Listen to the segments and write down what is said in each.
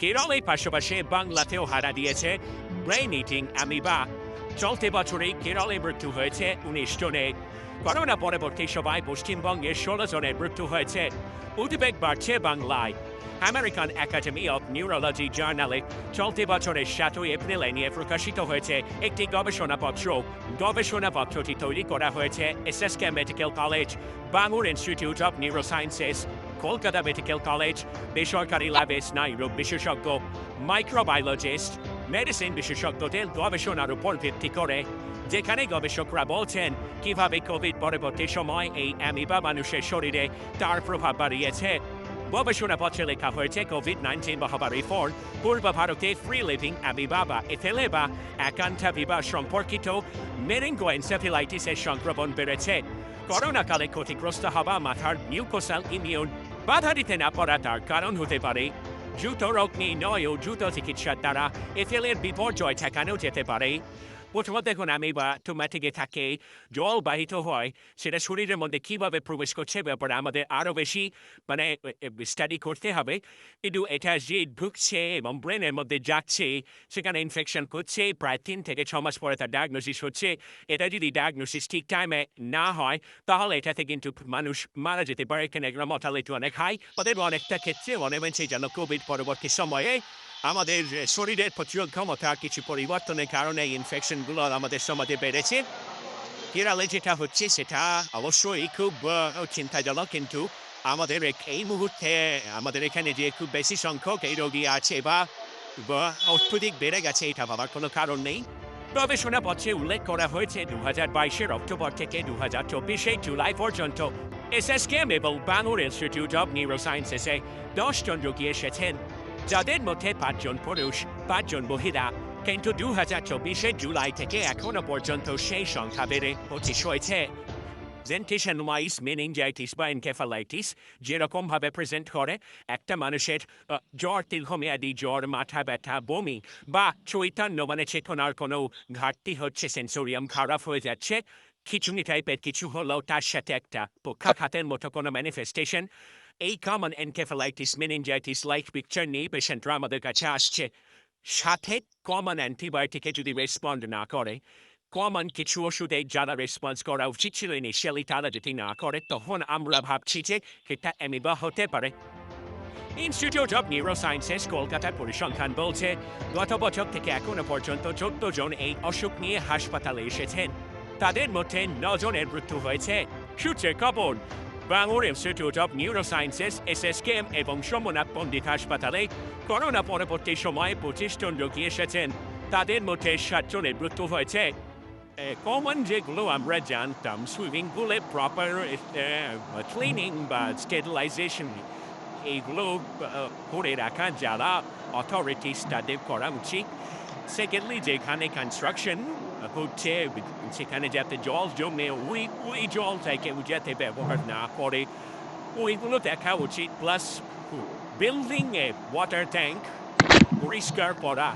কেরলের পাশাপাশি বাংলাতেও হারা দিয়েছে ব্রেন ইটিং অ্যামিবা। চলতি বছরেই কেরলে মৃত্যু হয়েছে উনিশ জনে। করোনা পরবর্তী সময় পশ্চিমবঙ্গের ষোলো জনের মৃত্যু হয়েছে। উদ্বেগ বাড়ছে বাংলায়। আমেরিকান একাডেমি অফ নিউরোলজি জার্নালে চলতি বছরের সাতই এপ্রিলে নিয়ে প্রকাশিত হয়েছে একটি গবেষণাপত্র। গবেষণাপত্রটি তৈরি করা হয়েছে SSK medical college Bangur institute of neurosciences. Kolkata medical college বেসরকারি ল্যাবে স্নায়ুরোগ বিশেষজ্ঞ মাইক্রোবায়োলজিস্ট মেডিসিন বিশেষজ্ঞদের গবেষণার উপর ভিত্তি করে যেখানে গবেষকরা বলছেন কীভাবে কোভিড পরবর্তী সময় এই অ্যামিবা মানুষের শরীরে তার প্রভাব বাড়িয়েছে গবেষণাপত্রে লেখা হয়েছে কোভিড নাইন্টিন মহামারীর পর পূর্ব ভারতে ফ্রি লিভিং অ্যামিবা বা এথেলে বা একান্থাবিবা সম্পর্কিত মেরিঙ্গো এনসেফিলাইটিসের সংক্রমণ বেড়েছে করোনাকালে ক্ষতিগ্রস্ত হওয়া মাথার মিউকোসাল ইমিউন বাধা দিতে না পারা তার কারণ হতে পারে। দ্রুত রোগ নিয়ে নির্ণয় ও দ্রুত চিকিৎসার দ্বারা এফেলের বিপর্যয় ঠেকানো যেতে পারে। প্রথমত দেখুন, আমি বা টোম্যাটিকে থাকে, জল বাহিত হয়, সেটা শরীরের মধ্যে কীভাবে প্রবেশ করছে ব্যাপারে আমাদের আরও বেশি মানে স্টাডি করতে হবে। কিন্তু এটা যে ঢুকছে এবং ব্রেনের মধ্যে যাচ্ছে, সেখানে ইনফেকশন করছে, প্রায় তিন থেকে ছ মাস পরে তার ডায়াগনোসিস হচ্ছে। এটা যদি ডায়াগনোসিস ঠিক টাইমে না হয়, তাহলে এটাতে কিন্তু মানুষ মারা যেতে পারে। এগুলো মর্টালিটি অনেক হাই ওদের অনেকটা ক্ষেত্রে মনে হচ্ছে যেন কোভিড পরবর্তী সময়ে আমাদের শরীরের প্রতিরোধ ক্ষমতা কিছু পরিবর্তনের কারণে ইনফেকশনগুলো আমাদের সমাজে বেড়েছে। কেরালে যেটা হচ্ছে সেটা অবশ্যই খুব চিন্তাজনক, কিন্তু আমাদের এই মুহূর্তে আমাদের এখানে যে খুব বেশি সংখ্যক এই রোগী আছে বা অত্যধিক বেড়ে গেছে, এটা ভাবার কোনো কারণ নেই। গবেষণাপত্রে উল্লেখ করা হয়েছে দু হাজার বাইশের অক্টোবর থেকে দু হাজার চব্বিশে জুলাই পর্যন্ত এসএসকেম এবং বাঙুর ইনস্টিটিউট অফ নিউরোসায়েন্সেসে দশজন রোগী এসেছেন। যাদের মধ্যে পাঁচজন পুরুষ, পাঁচজন মহিলা, কিন্তু দু হাজার চব্বিশে জুলাই থেকে এখনও পর্যন্ত সেই সংখ্যা বেড়ে পঁচিশ হয়েছে। জেন্টিশন ওয়াইস মেনিনজাইটিস বা এনকেফালাইটিস যেরকমভাবে প্রেজেন্ট করে, একটা মানুষের জ্বর, দীর্ঘমেয়াদী জ্বর, মাথা ব্যথা, বমি বা চৈতন্য মানে চেতনার কোনো ঘাটতি হচ্ছে সেন্সোরিয়াম খারাপ হয়ে যাচ্ছে খিচুনি টাইপের কিছু হলেও তার সাথে একটা পক্ষাঘাতের মতো কোনো ম্যানিফেস্টেশন এই common encephalitis meningitis like picture নিয়ে পেশেন্টরা আমাদের কাছে আসছে সাথে কমন অ্যান্টিবায়োটিকে যদি রেসপন্ড না করে কমন কিছু ওষুধে যারা রেসপন্স করা উচিত ছিল ইনিশিয়ালি তারা যদি না করে, তখন আমরা ভাবছি যে এটা অ্যামিবা হতে পারে। ইনস্টিটিউট অফ নিউরোসায়েন্সেস কলকাতার পরিসংখ্যান বলছে, গত বছর থেকে এখনও পর্যন্ত চোদ্দ জন এই অসুখ নিয়ে হাসপাতালে এসেছেন। তাদের মধ্যে নজনের মৃত্যু হয়েছে। সূত্রের খবর Bangur institute of neurosciences SSKM এবং সোমনাথ পণ্ডিত হাসপাতালে করোনা পরবর্তী সময়ে পঁচিশ জন রোগী এসেছেন। তাদের মধ্যে সাতজনের মৃত্যু হয়েছে। কমন যেগুলো আমরা জানতাম সুইমিং পুলে প্রপার ক্লিনিং বা স্টেরিলাইজেশন এইগুলো করে রাখা, যারা অথরিটিস তাদের করা উচিত। সেকেন্ডলি যেখানে কনস্ট্রাকশন হচ্ছে সেখানে যাতে জল জমে ওই ওই জলটাকে যাতে ব্যবহার না করে ওইগুলো দেখা উচিত প্লাস বিল্ডিংয়ে ওয়াটার ট্যাঙ্ক পরিষ্কার করা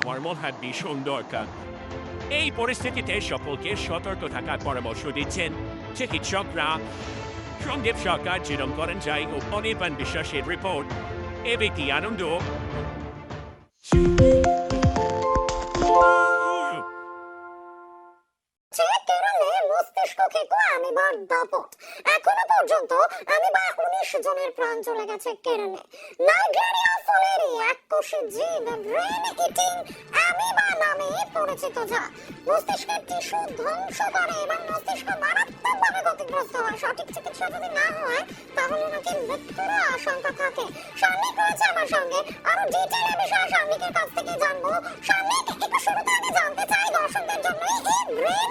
আমার মনে হয় ভীষণ দরকার এই পরিস্থিতিতে সকলকে সতর্ক থাকার পরামর্শ দিচ্ছেন চিকিৎসকরা সন্দীপ সরকার যেরম করেন যাই ও অনির্বাণ বিশ্বাসের রিপোর্ট এবিটি আনন্দ আমিবার দাপট এখনও পর্যন্ত আমিবা উনিশ জনের প্রাণ চলে গেছে কেরলে। নাইজেরিয়া ফলের এক জীব ব্রেন ইটিং আমিবা নামে পরিচিত যা মস্তিষ্কের টিস্যু ধ্বংস করে এবং মস্তিষ্ক মারাত্মকভাবে ক্ষতিগ্রস্ত হয়। সঠিক চিকিৎসা যদি না হয়, তাহলে নাকি মৃত্যুর আশঙ্কা থাকে। শারমিক রয়েছে আমার সঙ্গে আরও ডিটেইলে বিষয়ে। শারমিকের কাছ থেকে জানব? শারমিক একটু শুরুতে আগে জানতে চাই দর্শকদের জন্য এই ব্রেন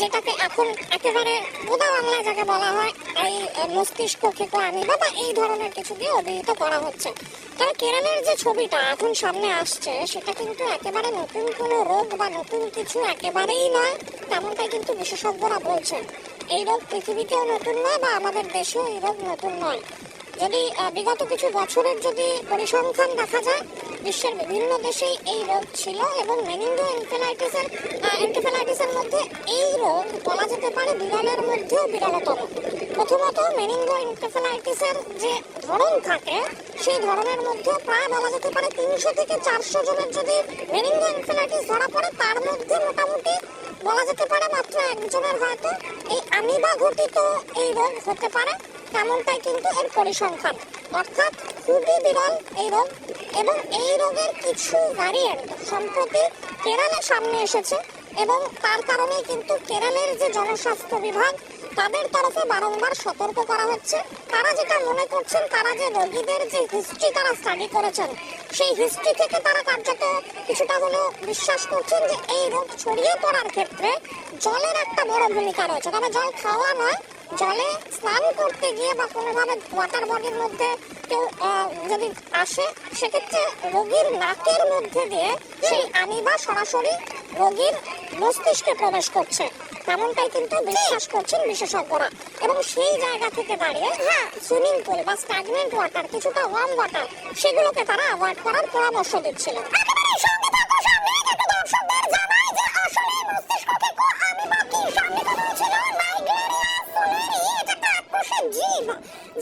যেটাকে এখন একেবারে বোধা বাংলায় যাকে বলা হয়, এই মস্তিষ্ক খেকো আমিবা বা এই ধরনের কিছু দিয়ে অভিহিত করা হচ্ছে। তবে কেরালের যে ছবিটা এখন সামনে আসছে, সেটা কিন্তু একেবারে নতুন কোনো রোগ বা নতুন কিছু একেবারেই নয়, তেমনটাই কিন্তু বিশেষজ্ঞরা বলছেন। এই রোগ পৃথিবীতেও নতুন নয় বা আমাদের দেশেও এই রোগ নতুন নয়। যদি বিগত কিছু বছরের যদি পরিসংখ্যান দেখা যায় বিশ্বের বিভিন্ন দেশেই এই রোগ ছিল এবং মেনিঙ্গো এনকেফালাইটিসের এনকেফালাইটিসের মধ্যে এই রোগ বলা যেতে পারে বিরলের মধ্যেও বিরলতম প্রথমত মেনিঙ্গো এনকেফালাইটিসের যে ধরন থাকে, সেই ধরনের মধ্যে প্রায় বলা যেতে পারে তিনশো থেকে চারশো জনের যদি মেনিঙ্গো এনকেফালাইটিস ধরা পড়ে, তার মধ্যে মোটামুটি বলা যেতে পারে মাত্র একজনের হয়তো এই আমিবা ঘটিত এই রোগ হতে পারে, তেমনটাই কিন্তু এর পরিসংখ্যান। অর্থাৎ খুবই বিরল এই রোগ। এবং এই রোগের কিছু ভ্যারিয়েন্ট সম্প্রতি কেরালে সামনে এসেছে এবং তার কারণে কিন্তু কেরালের যে জনস্বাস্থ্য বিভাগ, তাদের তরফে বারংবার সতর্ক করা হচ্ছে। তারা যেটা মনে করছেন, তারা যে রোগীদের যে হিস্ট্রি তারা স্টাডি করেছেন, সেই হিস্ট্রি থেকে তারা কার্যত কিছুটা হলেও বিশ্বাস করছেন যে এই রোগ ছড়িয়ে পড়ার ক্ষেত্রে জলের একটা বড় ভূমিকা রয়েছে। তবে জল খাওয়া নয় জলে স্নান করতে গিয়ে বা কোনোভাবে ওয়াটার বডির মধ্যে কেউ যদি আসে, সেক্ষেত্রে রোগীর নাকের মধ্যে দিয়ে সেই আমিবা সরাসরি রোগীর মস্তিষ্কে প্রবেশ করছে। তেমনটাই কিন্তু বিশ্বাস করছেন বিশেষজ্ঞরা। এবং সেই জায়গা থেকে দাঁড়িয়ে হ্যাঁ সুইমিং পুল বা স্ট্যাগনেন্ট ওয়াটার কিছুটা ওয়ার্ম ওয়াটার সেগুলোকে তারা অ্যাভয়েড করার পরামর্শ দিচ্ছিলেন। জীব,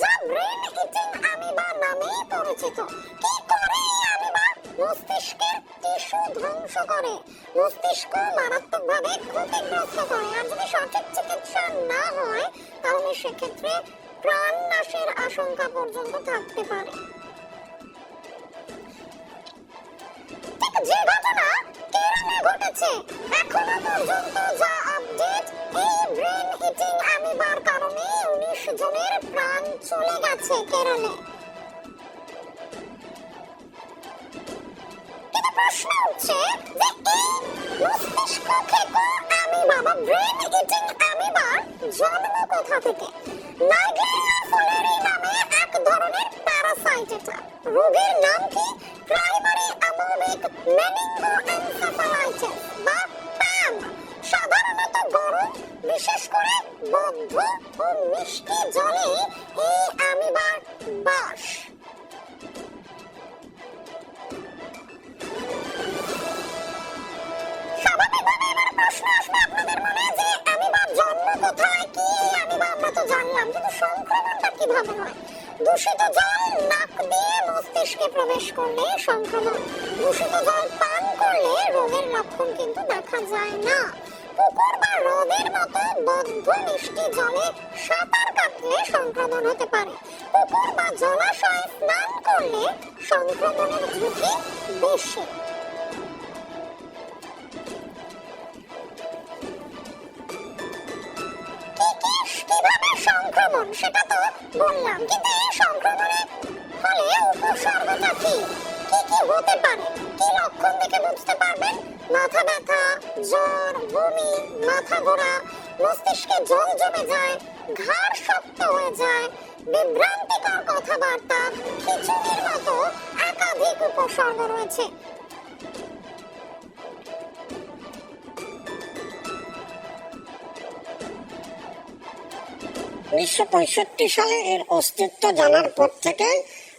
যা ব্রেন ইটিং আমিবা নামে পরিচিত। কি করে আমিবা মস্তিষ্কের টিস্যু ধ্বংস করে? মস্তিষ্ক মারাত্মকভাবে ক্ষতিগ্রস্ত করে। আর যদি সঠিক চিকিৎসা না হয়, তাহলে সেক্ষেত্রে প্রাণ নাশের আশঙ্কা পর্যন্ত থাকতে পারে। যে ঘটনা কেরলে ঘটেছে, এখনও পর্যন্ত যা আপডেট এই এক ধরনের প্যারাসাইট নাম কি? প্রাইমারি অ্যামোবিক মেনিঙ্গোএনসেফালাইটিস বিশেষ করে বদ্ধ ও মিষ্টি জলে এই আমিবার বাস। দূষিত জল নাক দিয়ে মস্তিষ্কে প্রবেশ করলে সংক্রমণ। দূষিত জল পান করলে রোগের লক্ষণ কিন্তু দেখা যায় না। পুকুর বা হ্রদের মতো বদ্ধ মিষ্টি জলে সাঁতার কাটলে সংক্রমণ হতে পারে। পুকুর বা জলাশয়ে স্নান করলে সংক্রমণের ঝুঁকি বেশি। কীভাবে সংক্রমণ, সেটা তো বললাম, কিন্তু এই সংক্রমণের ফলে উপসর্গটা কি? হতে পারে। কি লক্ষণ দেখে বুঝতে পারবেন? মাথা ব্যথা, জ্বর, বমি, মাথা ঘোরা, মস্তিষ্কে জল জমে যায়, ঘাড় শক্ত হয়ে যায়, বিভ্রান্তিকর কথাবার্তা, খিচুড়ির মতো একাধিক উপসর্গ রয়েছে। উনিশশো পঁয়ষট্টি সালে এর অস্তিত্ব জানার পর থেকে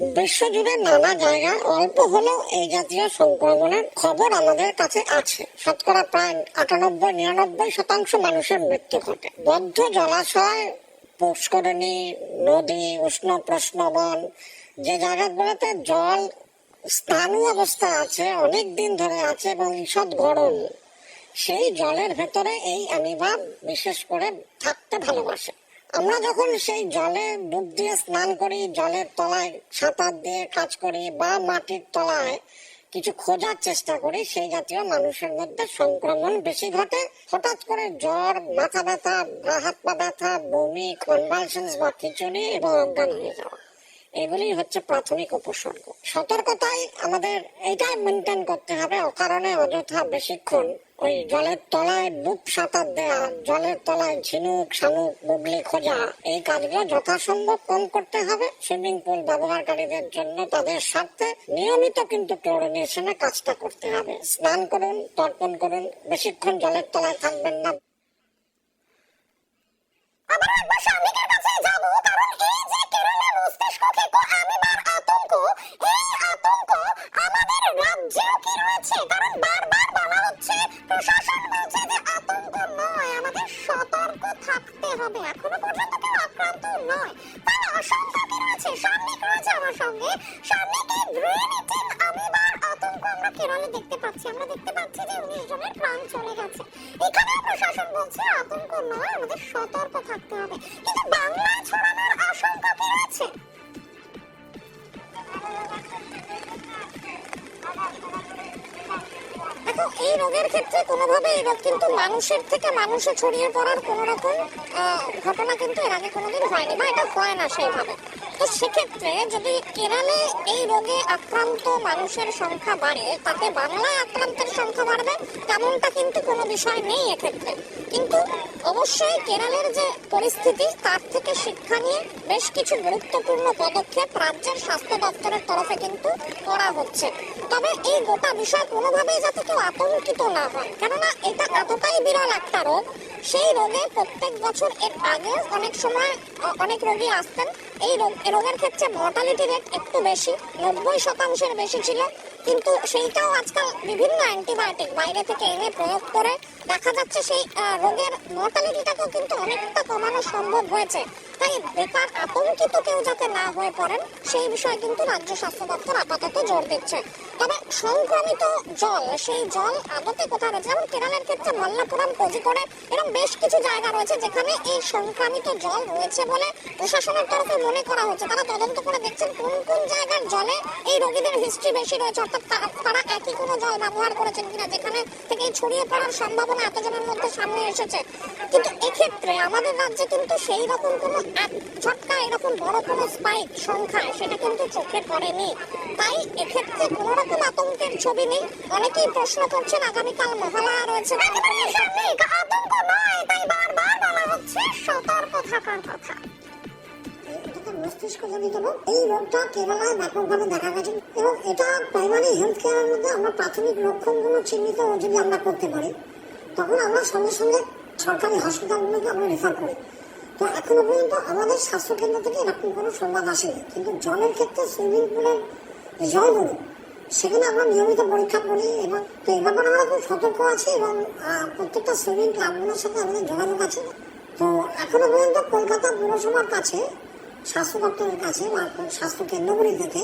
বিশ্বজুড়ে নানা জায়গায় অল্প হলেও এই জাতীয় সংক্রমণের খবর আমাদের কাছে আছে। শতকরা প্রায় আটানব্বই, নিরানব্বই শতাংশ মানুষের মৃত্যু ঘটে। বদ্ধ জলাশয়, পুষ্করণী, নদী, উষ্ণ প্রশ্নবন, যে জায়গাগুলোতে জল স্থানু অবস্থা আছে, অনেক দিন ধরে আছে এবং ঈষৎ গরম, সেই জলের ভেতরে এই অ্যামিবা বিশেষ করে থাকতে ভালোবাসে। আমরা যখন সেই জলে ডুব দিয়ে স্নান করি, জলের তলায় সাঁতার দিয়ে কাজ করি বা মাটির তলায় কিছু খোঁজার চেষ্টা করি, সেই জাতীয় মানুষের মধ্যে সংক্রমণ বেশি ঘটে। হঠাৎ করে জ্বর, মাথা ব্যথা, গা হাত পা ব্যথা, বমি কনভালশনস বা খিচুড়ি এবং অজ্ঞান হয়ে যাওয়া। এগুলি হচ্ছে প্রাথমিক উপসর্গ। সতর্কতায় আমাদের এইটাই মেনটেন করতে হবে, অকারণে অযথা বেশিক্ষণ ওই জলের তলায় ডুব সাঁতার দেওয়া জলের তলায় ঝিনুক, শামুক বুগলি খোঁজা। এই কাজগুলো যথাসম্ভব কম করতে হবে। সুইমিং পুল ব্যবহারকারীদের জন্য তাদের স্বার্থে নিয়মিত কিন্তু ক্লোরিনেশনে কাজটা করতে হবে। স্নান করুন, তর্পণ করুন, বেশিক্ষণ জলের তলায় থাকবেন না। আবার কাছে যাব আতঙ্ক নয়, আমাদের সতর্ক থাকতে হবে। কিন্তু বাংলায় ছড়ানোর আশঙ্কা কি রয়েছে? দেখো, এই রোগের ক্ষেত্রে কোনোভাবে এই রোগ কিন্তু মানুষের থেকে মানুষে ছড়িয়ে পড়ার কোনো রকম ঘটনা কিন্তু এর আগে কোনোদিন হয়নি, বা এটা হয় না সেইভাবে। তো সেক্ষেত্রে যদি কেরালে এই রোগে আক্রান্ত মানুষের সংখ্যা বাড়ে, তাতে বাংলায় আক্রান্তের সংখ্যা বাড়বে, তেমনটা কিন্তু কোনো বিষয় নেই এক্ষেত্রে। কিন্তু অবশ্যই কেরালের যে পরিস্থিতি, তার থেকে শিক্ষা নিয়ে বেশ কিছু গুরুত্বপূর্ণ পদক্ষেপ রাজ্যের স্বাস্থ্য দপ্তরের তরফে কিন্তু করা হচ্ছে। তবে এই গোটা বিষয় কোনোভাবেই যাতে কেউ আতঙ্কিত না হয়। কেননা এটা এতটাই বিরল একটা রোগ, সেই রোগে প্রত্যেক বছর এর আগে অনেক সময় অনেক রোগী আসতেন। এই রোগ এই রোগের ক্ষেত্রে মর্টালিটি রেট একটু বেশি, নব্বই শতাংশের বেশি ছিল। কিন্তু সেইটাও আজকাল বিভিন্ন অ্যান্টিবায়োটিক বাইরে থেকে এনে প্রয়োগ করে। দেখা যাচ্ছে সেই রোগের মর্টালিটিটাকেও কিন্তু অনেকটা কমানো সম্ভব হয়েছে। তাই বেকার আতঙ্কিত কেউ যাতে না হয়ে পড়েন, সেই বিষয়ে কিন্তু রাজ্য স্বাস্থ্য দপ্তর আপাতত জোর দিচ্ছে। তবে সংক্রমিত জল, সেই জল রয়েছে? যেমন কেরলের ক্ষেত্রে মল্লাপুরম, কোজিকোড়ে এরকম বেশ কিছু জায়গা রয়েছে যেখানে এই সংক্রামিত জল রয়েছে বলে প্রশাসনের তরফে মনে করা হচ্ছে। তারা তদন্ত করে দেখছেন কোন কোন জায়গার জলে এই রোগীদের হিস্ট্রি বেশি রয়েছে। অর্থাৎ তারা একই কোনো জল ব্যবহার করেছেন কিনা, যেখানে থেকে ছড়িয়ে পড়ার সম্ভাবনা এতজনের মধ্যে সামনে এসেছে। কিন্তু এক্ষেত্রে আমাদের রাজ্যে কিন্তু সেই রকম কোনো ঝটকা এরকম বড় কোনো স্পাইক সংখ্যায় সেটা কিন্তু চোখে পড়েনি। তাই এক্ষেত্রে কোনো রকম আতঙ্কের ছবি নেই। অনেকেই প্রশ্ন করছেন আগামীকাল মহালয়া রয়েছে আতঙ্ক নয় তাই বারবার বলা হচ্ছে সতর্ক থাকার কথা। এটাকে মস্তিষ্কজনিত রোগ? এই রোগটা কেরালায় ব্যাপকভাবে দেখা গেছে। এবং এটা প্রাইমারি হেলথ কেয়ারের মধ্যে আমরা প্রাথমিক লক্ষণগুলো চিহ্নিত যদি আমরা করতে পারি তখন আমরা সঙ্গে সঙ্গে সরকারি হসপিটালগুলোকে আমরা রেফার করি। তো এখনও পর্যন্ত আমাদের স্বাস্থ্যকেন্দ্র থেকে এরকম কোনো সংবাদ আসেনি। কিন্তু জলের ক্ষেত্রে সুইমিং পুলের যে জলগুলো, সেখানে আমরা নিয়মিত পরীক্ষা করি এবং তো এ ব্যাপারে আমরা খুব সতর্ক আছি এবং প্রত্যেকটা সুইমিং ক্লাবগুলোর সাথে আমাদের যোগাযোগ আছে। তো এখনও পর্যন্ত কলকাতা পৌরসভার কাছে, স্বাস্থ্য দপ্তরের কাছে বা স্বাস্থ্য কেন্দ্রগুলি থেকে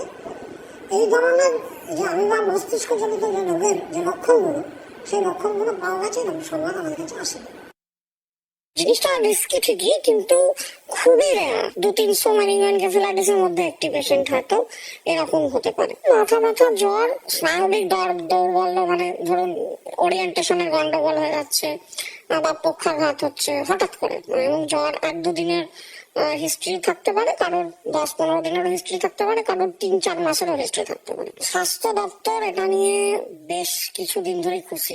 এই ধরনের যে আমিবা মস্তিষ্কজনিত যে রোগের যে লক্ষণগুলো, সেই লক্ষণগুলো পাওয়া গেছে এবং সংবাদ আমাদের কাছে আসে জিনিসটা রিস্কি ঠিকই, কিন্তু খুবই রেয়ার দু তিনশো ম্যানিঙ্গান এর মধ্যে একটি পেশেন্ট হয়তো এরকম হতে পারে। মাথা ব্যথা, জ্বর, স্নায়বিক দর দৌর্বল্য মানে ধরুন ওরিয়েন্টেশনের গন্ডগোল হয়ে যাচ্ছে বা পক্ষাঘাত হচ্ছে, হঠাৎ করে। এবং জ্বর এক দুদিনের হিস্ট্রি থাকতে পারে, কারোর দশ, পনেরো দিনেরও হিস্ট্রি থাকতে পারে, কারোর তিন, চার মাসেরও হিস্ট্রি থাকতে পারে। স্বাস্থ্য দপ্তর এটা নিয়ে বেশ কিছুদিন ধরে খুশি।